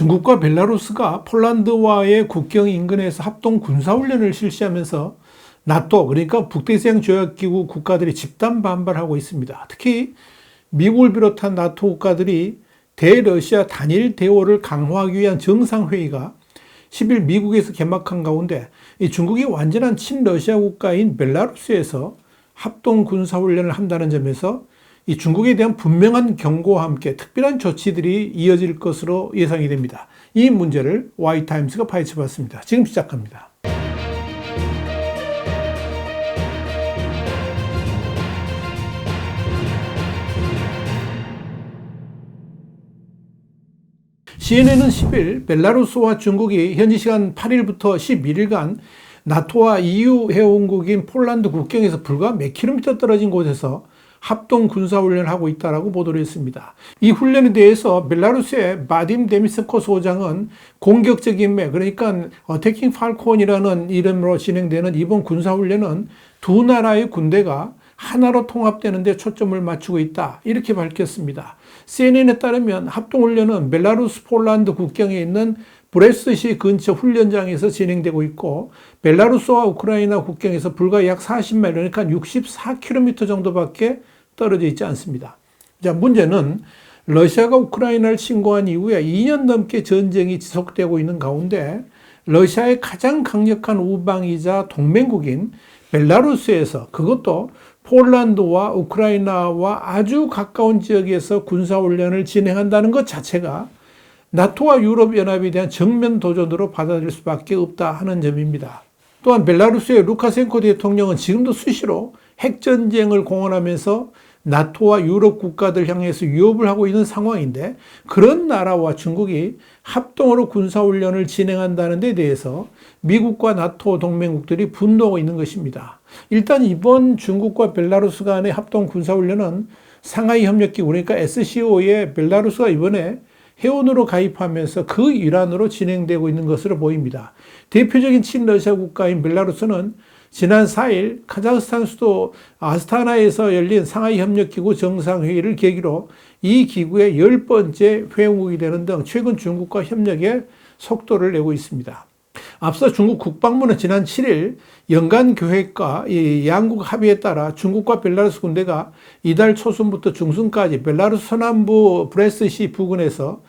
중국과 벨라루스가 폴란드와의 국경 인근에서 합동 군사훈련을 실시하면서 나토, 그러니까 북대西조약기구 국가들이 집단 반발하고 있습니다. 특히 미국을 비롯한 나토 국가들이 대러시아 단일 대오를 강화하기 위한 정상회의가 10일 미국에서 개막한 가운데 이 중국이 완전한 친러시아 국가인 벨라루스에서 합동 군사훈련을 한다는 점에서 이 중국에 대한 분명한 경고와 함께 특별한 조치들이 이어질 것으로 예상이 됩니다. 이 문제를 와이타임스가 파헤쳐 봤습니다. 지금 시작합니다. CNN은 10일 벨라루스와 중국이 현지 시간 8일부터 11일간 나토와 EU 회원국인 폴란드 국경에서 불과 몇 킬로미터 떨어진 곳에서 합동 군사훈련을 하고 있다라고 보도를 했습니다. 이 훈련에 대해서 벨라루스의 바딤 데미스코 소장은 공격적인 매, 그러니까 어태킹 팔콘이라는 이름으로 진행되는 이번 군사훈련은 두 나라의 군대가 하나로 통합되는 데 초점을 맞추고 있다. 이렇게 밝혔습니다. CNN에 따르면 합동훈련은 벨라루스 폴란드 국경에 있는 브레스시 근처 훈련장에서 진행되고 있고 벨라루스와 우크라이나 국경에서 불과 약 40마일 그러니까 64km 정도밖에 떨어져 있지 않습니다. 자, 문제는 러시아가 우크라이나를 침공한 이후에 2년 넘게 전쟁이 지속되고 있는 가운데 러시아의 가장 강력한 우방이자 동맹국인 벨라루스에서 그것도 폴란드와 우크라이나와 아주 가까운 지역에서 군사훈련을 진행한다는 것 자체가 나토와 유럽연합에 대한 정면 도전으로 받아들일 수밖에 없다 하는 점입니다. 또한 벨라루스의 루카센코 대통령은 지금도 수시로 핵전쟁을 공언하면서 나토와 유럽 국가들 향해서 위협을 하고 있는 상황인데 그런 나라와 중국이 합동으로 군사훈련을 진행한다는 데 대해서 미국과 나토 동맹국들이 분노하고 있는 것입니다. 일단 이번 중국과 벨라루스 간의 합동 군사훈련은 상하이 협력기구 그러니까 SCO에 벨라루스가 이번에 회원으로 가입하면서 그 일환으로 진행되고 있는 것으로 보입니다. 대표적인 친러시아 국가인 벨라루스는 지난 4일 카자흐스탄 수도 아스타나에서 열린 상하이 협력기구 정상회의를 계기로 이 기구의 열 번째 회원국이 되는 등 최근 중국과 협력에 속도를 내고 있습니다. 앞서 중국 국방부는 지난 7일 연간 계획과 양국 합의에 따라 중국과 벨라루스 군대가 이달 초순부터 중순까지 벨라루스 서남부 브레스시 부근에서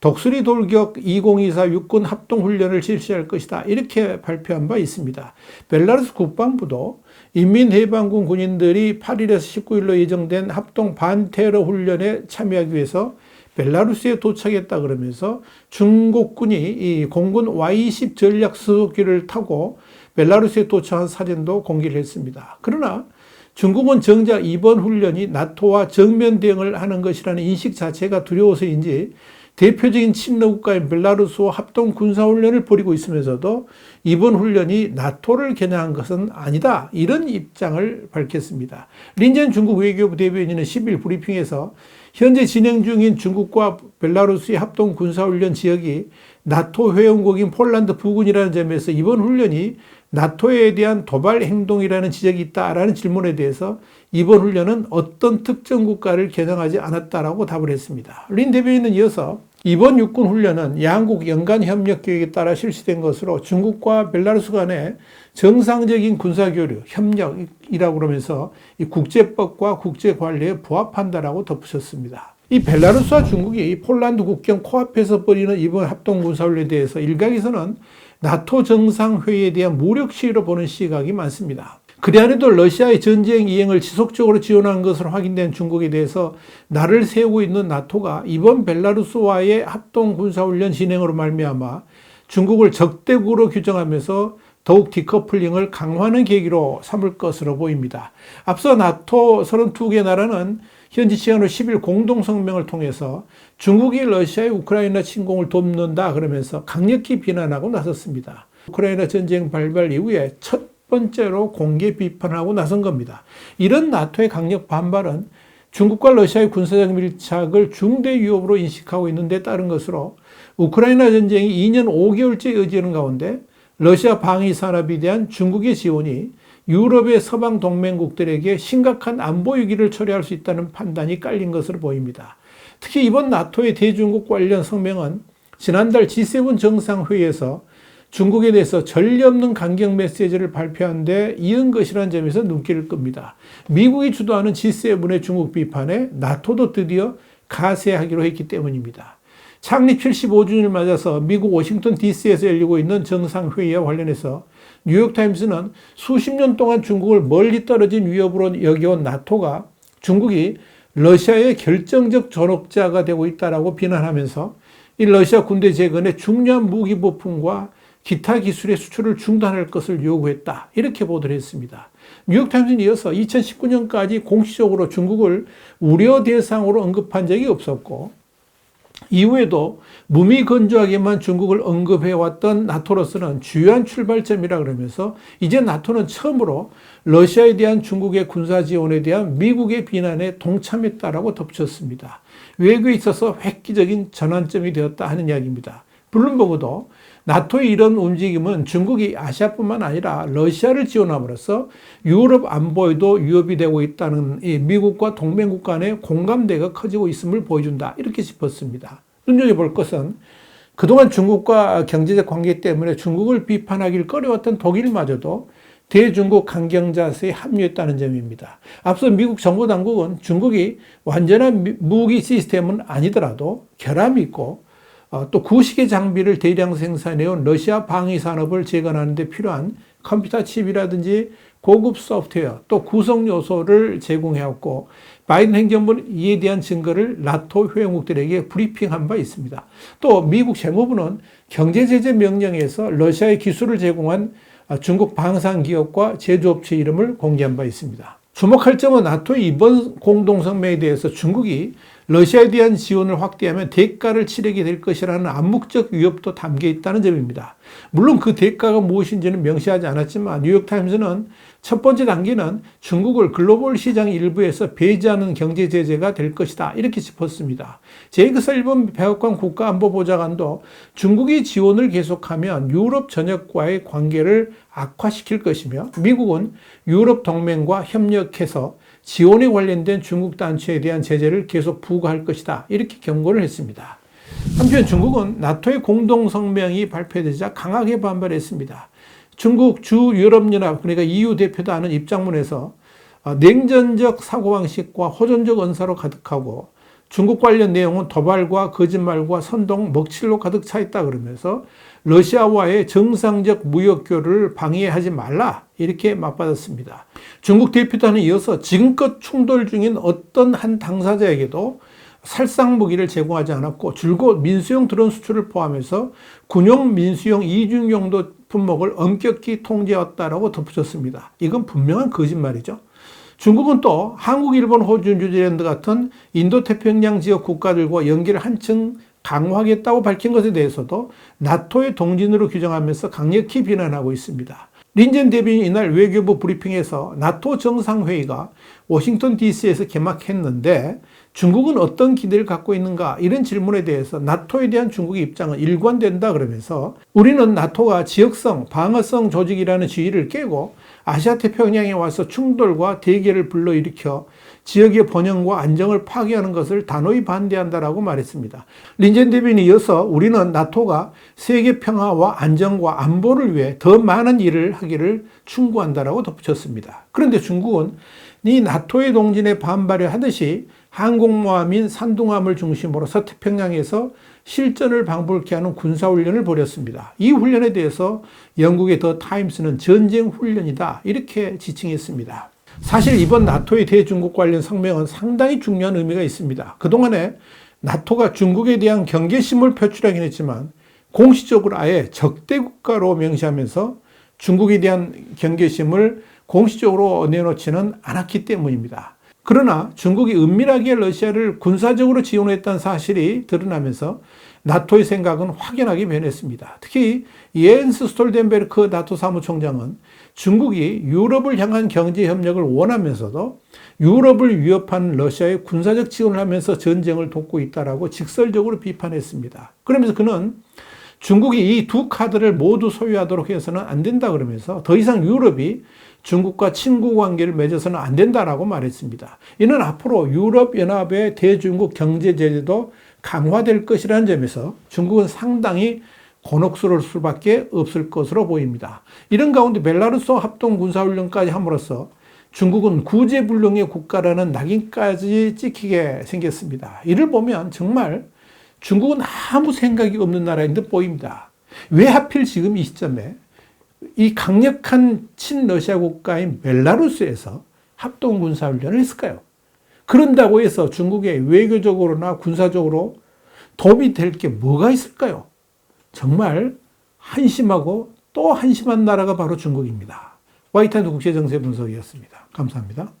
독수리 돌격 2024 육군 합동훈련을 실시할 것이다. 이렇게 발표한 바 있습니다. 벨라루스 국방부도 인민해방군 군인들이 8일에서 19일로 예정된 합동 반테러 훈련에 참여하기 위해서 벨라루스에 도착했다 그러면서 중국군이 이 공군 Y-10 전략 수소기를 타고 벨라루스에 도착한 사진도 공개를 했습니다. 그러나 중국은 정작 이번 훈련이 나토와 정면 대응을 하는 것이라는 인식 자체가 두려워서인지 대표적인 친러 국가인 벨라루스와 합동 군사 훈련을 벌이고 있으면서도 이번 훈련이 나토를 겨냥한 것은 아니다. 이런 입장을 밝혔습니다. 린젠 중국 외교부 대변인은 10일 브리핑에서 현재 진행 중인 중국과 벨라루스의 합동 군사훈련 지역이 나토 회원국인 폴란드 부근이라는 점에서 이번 훈련이 나토에 대한 도발 행동이라는 지적이 있다라는 질문에 대해서 이번 훈련은 어떤 특정 국가를 겨냥하지 않았다라고 답을 했습니다. 린 대변인은 이어서 이번 육군 훈련은 양국 연간 협력 계획에 따라 실시된 것으로 중국과 벨라루스 간의 정상적인 군사 교류, 협력이라고 그러면서 이 국제법과 국제 관리에 부합한다라고 덧붙였습니다. 이 벨라루스와 중국이 폴란드 국경 코앞에서 벌이는 이번 합동 군사훈련에 대해서 일각에서는 나토 정상회의에 대한 무력 시위로 보는 시각이 많습니다. 안에도 러시아의 전쟁 이행을 지속적으로 지원하는 것으로 확인된 중국에 대해서 나를 세우고 있는 나토가 이번 벨라루스와의 합동 군사훈련 진행으로 말미암아 중국을 적대국으로 규정하면서 더욱 디커플링을 강화하는 계기로 삼을 것으로 보입니다. 앞서 나토 32개 나라는 현지 시간으로 10일 공동성명을 통해서 중국이 러시아의 우크라이나 침공을 돕는다 그러면서 강력히 비난하고 나섰습니다. 우크라이나 전쟁 발발 이후에 첫 번째로 공개 비판하고 나선 겁니다. 이런 나토의 강력 반발은 중국과 러시아의 군사적 밀착을 중대 위협으로 인식하고 있는 데 따른 것으로 우크라이나 전쟁이 2년 5개월째 이어지는 가운데 러시아 방위 산업에 대한 중국의 지원이 유럽의 서방 동맹국들에게 심각한 안보 위기를 초래할 수 있다는 판단이 깔린 것으로 보입니다. 특히 이번 나토의 대중국 관련 성명은 지난달 G7 정상회의에서 중국에 대해서 전례 없는 강경 메시지를 발표한 데 이은 것이라는 점에서 눈길을 끕니다. 미국이 주도하는 G7의 중국 비판에 나토도 드디어 가세하기로 했기 때문입니다. 창립 75주년을 맞아서 미국 워싱턴 DC에서 열리고 있는 정상회의와 관련해서 뉴욕타임스는 수십 년 동안 중국을 멀리 떨어진 위협으로 여겨온 나토가 중국이 러시아의 결정적 전옥자가 되고 있다라고 비난하면서 이 러시아 군대 재건에 중요한 무기 부품과 기타 기술의 수출을 중단할 것을 요구했다. 이렇게 보도를 했습니다. 뉴욕타임스는 이어서 2019년까지 공식적으로 중국을 우려 대상으로 언급한 적이 없었고 이후에도 무미건조하게만 중국을 언급해왔던 나토로서는 주요한 출발점이라 그러면서 이제 나토는 처음으로 러시아에 대한 중국의 군사 지원에 대한 미국의 비난에 동참했다라고 덧붙였습니다. 외교에 있어서 획기적인 전환점이 되었다 하는 이야기입니다. 블룸버그도 나토의 이런 움직임은 중국이 아시아뿐만 아니라 러시아를 지원함으로써 유럽 안보에도 위협이 되고 있다는 미국과 동맹국 간의 공감대가 커지고 있음을 보여준다. 이렇게 짚었습니다. 눈여겨볼 것은 그동안 중국과 경제적 관계 때문에 중국을 비판하길 꺼려왔던 독일마저도 대중국 강경 자세에 합류했다는 점입니다. 앞서 미국 정부 당국은 중국이 완전한 무기 시스템은 아니더라도 결함이 있고 어, 또 구식의 장비를 대량 생산해온 러시아 방위 산업을 재건하는 데 필요한 컴퓨터 칩이라든지 고급 소프트웨어 또 구성 요소를 제공해왔고 바이든 행정부는 이에 대한 증거를 나토 회원국들에게 브리핑한 바 있습니다. 또 미국 재무부는 경제 제재 명령에서 러시아의 기술을 제공한 중국 방산 기업과 제조업체 이름을 공개한 바 있습니다. 주목할 점은 나토의 이번 공동성명에 대해서 중국이 러시아에 대한 지원을 확대하면 대가를 치르게 될 것이라는 암묵적 위협도 담겨 있다는 점입니다. 물론 그 대가가 무엇인지는 명시하지 않았지만 뉴욕타임스는 첫 번째 단계는 중국을 글로벌 시장 일부에서 배제하는 경제 제재가 될 것이다. 이렇게 짚었습니다. 제이크스 일본 백악관 국가안보보좌관도 중국이 지원을 계속하면 유럽 전역과의 관계를 악화시킬 것이며 미국은 유럽 동맹과 협력해서 지원에 관련된 중국 단체에 대한 제재를 계속 부과할 것이다. 이렇게 경고를 했습니다. 한편 중국은 나토의 공동 성명이 발표되자 강하게 반발했습니다. 중국 주 유럽연합 그러니까 EU 대표도 하는 입장문에서 어, 냉전적 사고방식과 호전적 언사로 가득하고 중국 관련 내용은 도발과 거짓말과 선동, 먹칠로 가득 차 있다 그러면서 러시아와의 정상적 무역교류를 방해하지 말라 이렇게 맞받았습니다. 중국 대표단은 이어서 지금껏 충돌 중인 어떤 한 당사자에게도 살상 무기를 제공하지 않았고 줄곧 민수용 드론 수출을 포함해서 군용 민수용 이중용도 품목을 엄격히 통제했다라고 덧붙였습니다. 이건 분명한 거짓말이죠. 중국은 또 한국, 일본, 호주, 뉴질랜드 같은 인도 태평양 지역 국가들과 연계를 한층 강화하겠다고 밝힌 것에 대해서도 나토의 동진으로 규정하면서 강력히 비난하고 있습니다. 린젠 대변인 이날 외교부 브리핑에서 나토 정상회의가 워싱턴 DC에서 개막했는데 중국은 어떤 기대를 갖고 있는가 이런 질문에 대해서 나토에 대한 중국의 입장은 일관된다 그러면서 우리는 나토가 지역성 방어성 조직이라는 지위를 깨고 아시아 태평양에 와서 충돌과 대결을 불러일으켜 지역의 번영과 안정을 파괴하는 것을 단호히 반대한다라고 말했습니다. 린젠 대변인이 이어서 우리는 나토가 세계 평화와 안정과 안보를 위해 더 많은 일을 하기를 충고한다라고 덧붙였습니다. 그런데 중국은 이 나토의 동진에 반발을 하듯이 항공모함인 산둥함을 중심으로 서태평양에서 실전을 방불케 하는 군사훈련을 벌였습니다. 이 훈련에 대해서 영국의 더 타임스는 전쟁 훈련이다. 이렇게 지칭했습니다. 사실 이번 나토의 대중국 관련 성명은 상당히 중요한 의미가 있습니다. 그동안에 나토가 중국에 대한 경계심을 표출하긴 했지만 공식적으로 아예 적대 국가로 명시하면서 중국에 대한 경계심을 공식적으로 내놓지는 않았기 때문입니다. 그러나 중국이 은밀하게 러시아를 군사적으로 지원했다는 사실이 드러나면서 나토의 생각은 확연하게 변했습니다. 특히 예엔스 스톨덴베르크 나토 사무총장은 중국이 유럽을 향한 경제 협력을 원하면서도 유럽을 위협한 러시아의 군사적 지원을 하면서 전쟁을 돕고 있다라고 직설적으로 비판했습니다. 그러면서 그는 중국이 이 두 카드를 모두 소유하도록 해서는 안 된다 그러면서 더 이상 유럽이 중국과 친구 관계를 맺어서는 안 된다라고 말했습니다. 이는 앞으로 유럽연합의 대중국 경제 제재도 강화될 것이라는 점에서 중국은 상당히 곤혹스러울 수밖에 없을 것으로 보입니다. 이런 가운데 벨라루스와 합동 군사훈련까지 함으로써 중국은 구제불능의 국가라는 낙인까지 찍히게 생겼습니다. 이를 보면 정말 중국은 아무 생각이 없는 나라인 듯 보입니다. 왜 하필 지금 이 시점에 이 강력한 친러시아 국가인 벨라루스에서 합동 군사 훈련을 했을까요? 그런다고 해서 중국에 외교적으로나 군사적으로 도움이 될 게 뭐가 있을까요? 정말 한심하고 또 한심한 나라가 바로 중국입니다. 와이탄드 국제정세 분석이었습니다. 감사합니다.